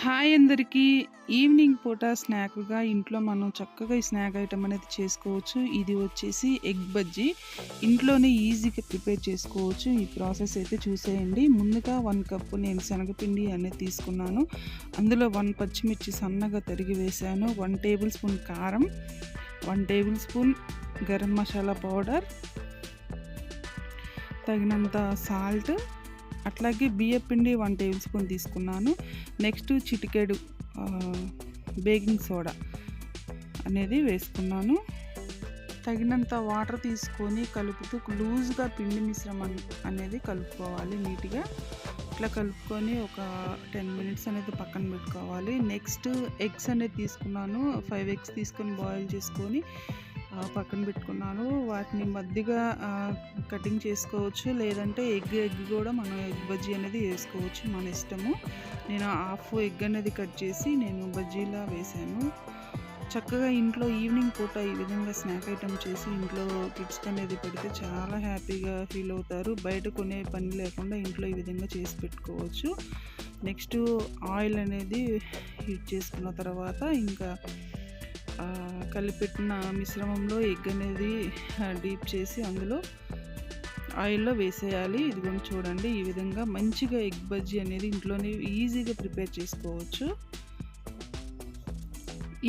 Hi అందరికీ. Evening పూట స్నాక్గా ఇంట్లో మనం చక్కగా ఈ స్నాక్ ఐటమ్ అనేది చేసుకోవచ్చు. ఇది వచ్చేసి ఎగ్ బజ్జీ. ఇంట్లోనే ఈజీగా ప్రిపేర్ చేసుకోవచ్చు. ఈ ప్రాసెస్ అయితే చూసేయండి. ముందుగా వన్ కప్పు నేను శనగపిండి అనేది తీసుకున్నాను. అందులో వన్ పచ్చిమిర్చి సన్నగా తరిగి వేశాను. వన్ టేబుల్ స్పూన్ కారం. One tablespoon garam masala powder. తగినంత సాల్ట్. అట్లాగే బియ్య పిండి వన్ టేబుల్ స్పూన్ తీసుకున్నాను. నెక్స్ట్ చిటికెడు బేకింగ్ సోడా అనేది వేసుకున్నాను. తగినంత వాటర్ తీసుకొని కలుపుతూ లూజ్గా పిండి మిశ్రమం అనేది కలుపుకోవాలి నీట్గా. ఇట్లా కలుపుకొని ఒక టెన్ మినిట్స్ అనేది పక్కన పెట్టుకోవాలి. నెక్స్ట్ ఎగ్స్ అనేది తీసుకున్నాను. ఫైవ్ ఎగ్స్ తీసుకొని బాయిల్ చేసుకొని పక్కన పెట్టుకున్నాను. వాటిని మధ్యగా కటింగ్ చేసుకోవచ్చు. లేదంటే ఎగ్ ఎగ్ కూడా మనం ఎగ్ బజ్జీ అనేది వేసుకోవచ్చు మన ఇష్టము. నేను హాఫ్ ఎగ్ అనేది కట్ చేసి నేను బజ్జీలా వేసాను చక్కగా ఇంట్లో ఈవినింగ్ పూట ఈ విధంగా స్నాక్ ఐటమ్ చేసి ఇంట్లో కిడ్స్ అనేది పెడితే చాలా హ్యాపీగా ఫీల్ అవుతారు. బయట కొనే పని లేకుండా ఇంట్లో ఈ విధంగా చేసి పెట్టుకోవచ్చు. నెక్స్ట్ ఆయిల్ అనేది హీట్ చేసుకున్న తర్వాత ఇంకా కలిపెట్టిన మిశ్రమంలో ఎగ్ అనేది డీప్ చేసి అందులో ఆయిల్లో వేసేయాలి. ఇదిగోండి చూడండి ఈ విధంగా మంచిగా ఎగ్ బజ్జీ అనేది ఇంట్లోనే ఈజీగా ప్రిపేర్ చేసుకోవచ్చు.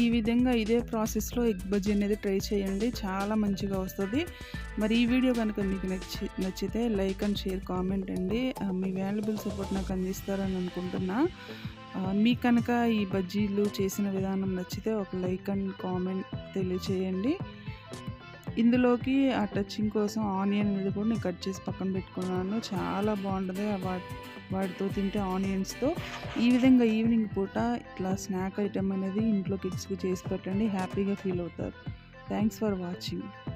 ఈ విధంగా ఇదే ప్రాసెస్లో ఎగ్ బజ్జీ అనేది ట్రై చేయండి చాలా మంచిగా వస్తుంది. మరి ఈ వీడియో కనుక మీకు నచ్చి నచ్చితే లైక్ అండ్ షేర్ కామెంట్ అండి. మీ వాల్యుబుల్ సపోర్ట్ నాకు అందిస్తారని అనుకుంటున్నా. మీ కనుక ఈ బజ్జీలు చేసిన విధానం నచ్చితే ఒక లైక్ అండ్ కామెంట్ తెలియచేయండి. ఇందులోకి ఆ టచింగ్ కోసం ఆనియన్ అనేది కూడా నేను కట్ చేసి పక్కన పెట్టుకున్నాను. చాలా బాగుంటుంది. వాటితో తింటే ఆనియన్స్తో. ఈ విధంగా ఈవినింగ్ పూట ఇట్లా స్నాక్ ఐటమ్ అనేది ఇంట్లో కిడ్స్కి చేసి పెట్టండి. హ్యాపీగా ఫీల్ అవుతారు. Thanks for watching.